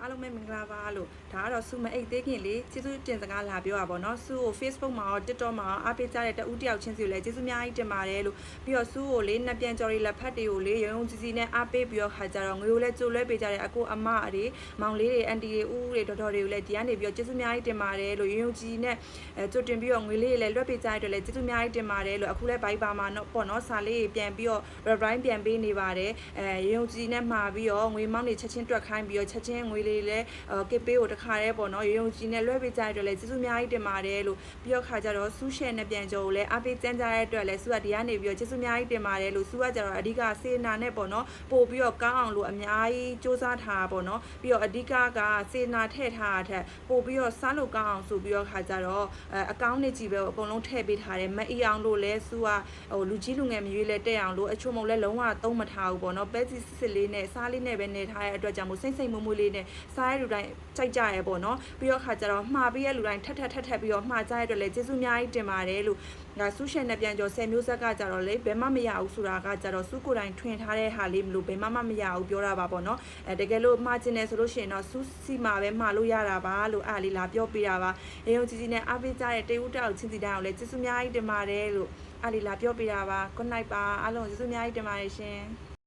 အားလုံးပဲမင်္ဂလာပါလို့ဒါကတော့စုမအိတ်သေးခင်လေးကျေးဇူးတင်စကားလာပြောတာပေါ့နော်စုကို Facebook မှာရော TikTok မှာရောအားပေးကြတဲ့တဦးတယောက်ချင်းစီကိုလည်းကျေးဇူးအများကြီးတင်ပါတယ်လို့ပြီးတော့စုကိုလေးနှစ်ပြန်ကြော်ရီလက်ဖက်တွေကိုလေးရုံရုံကြီးကြီးနဲ့အားပေးပြီးတော့ခါကြတော့ငွေကိုလည်းကြိုလွဲပေးကြတဲ့အကိုအမအတွေမောင်လေးတွေအန်တီတွေဦးတွေတော်တော်တွေကိုလည်းဒီကနေပြီးတော့ကျေးဇူးအများကြီးတင်ပါတယ်လို့ရုံရုံကြီးနဲ့အဲကြိုတင်ပြီးတော့ငွေလေးတွေလည်းလွှတ်ပေးကြတဲ့အတွက်လည်းကျေးဇူးအများကြီးတင်ပါတယ်လို့အခုလည်းဘိုက်ပါမှာတော့ပေါ့နော်စာလေးတွေပြန်ပြီးတော့ rebrand ပြန်ပေးနေပါတယ်အဲရုံကြီးနဲ့မှာပြီးတော့ငွေမောင်းတွေချက်ချင်းတွက်ခိုင်းပြီးတော့ချက်ချင်းငွေလေးလည်းကစ်ပေးကိုတခါတည်းပေါ့နော်ရုံကြီးနဲ့လွှဲပေးကြတဲ့အတွက်လည်းကျေးဇူးအများကြီးတင်ပါတယ်လို့ပြီးတော့ခါကြတော့ဆူးရှယ်နဲ့ပြန်ကြော်ကိုလည်းအားပေးကြမ်းကြတဲ့အတွက်လည်းဆူကဒီကနေပြီးတော့ကျေးဇူးအများကြီးတင်ပါတယ်လို့ဆူကကြတော့အဓိကစေနာနဲ့ပေါ့နော်ပို့ပြီးတော့ကောင်းအောင်လို့အများကြီးစူးစမ်းထားတာပေါ့နော်ပြီးတော့အဓိကကစေနာထည့်ထားတာထက်ပို့ပြီးတော့စားလို့ကောင်းအောင်ဆိုပြီးတော့ခါကြတော့အဲအကောင့်နဲ့ကြည့်ပဲအကုန်လုံးထည့်ပေးထားတယ်မအီအောင်လို့လဲဆူကဟိုလူကြီးလူငယ်မရွေးလဲတက်အောင်လို့အချုံမုံလဲလုံးဝသုံးမထားဘူးပေါ့နော်ပဲစီစစ်စစ်လေးနဲ့စားလေးနဲ့ပဲနေထားတဲ့အတွက်ကြောင့်မို့စိမ့်စိမ့်မွမွလေးနဲ့စားရတဲ့လူတိုင်းကြိုက်ကြရဲပေါ့နော်ပြီးတော့ခါကြတော့မှားပြီးရဲ့လူတိုင်းထက်ထက်ထက်ထက်ပြီးတော့မှားကြတဲ့အတွက်လဲကျေးဇူးအများကြီးတင်ပါတယ်လို့ငါဆူရှယ်နဲ့ပြန်ကြော်10မျိုးဆက်ကကြတော့လေဘယ်မှမရဘူးဆိုတာကကြတော့စူးကိုယ်တိုင်ထွင်ထားတဲ့ဟာလေးမလို့ဘယ်မှမမရဘူးပြောတာပါပေါ့နော်အဲတကယ်လို့မှားကျင်တယ်ဆိုလို့ရှိရင်တော့စူးစီမှာပဲမှားလို့ရတာပါလို့အားလေးလာပြောပေးတာပါရေုံကြီးကြီးနဲ့အားပေးကြတဲ့တေဦးတောက်ချင်းစီတိုင်းအောင်လဲကျေးဇူးအများကြီးတင်ပါတယ်လို့အားလေးလာပြောပေးတာပါ good night ပါအားလုံးကျေးဇူးအများကြီးတင်ပါတယ်ရှင်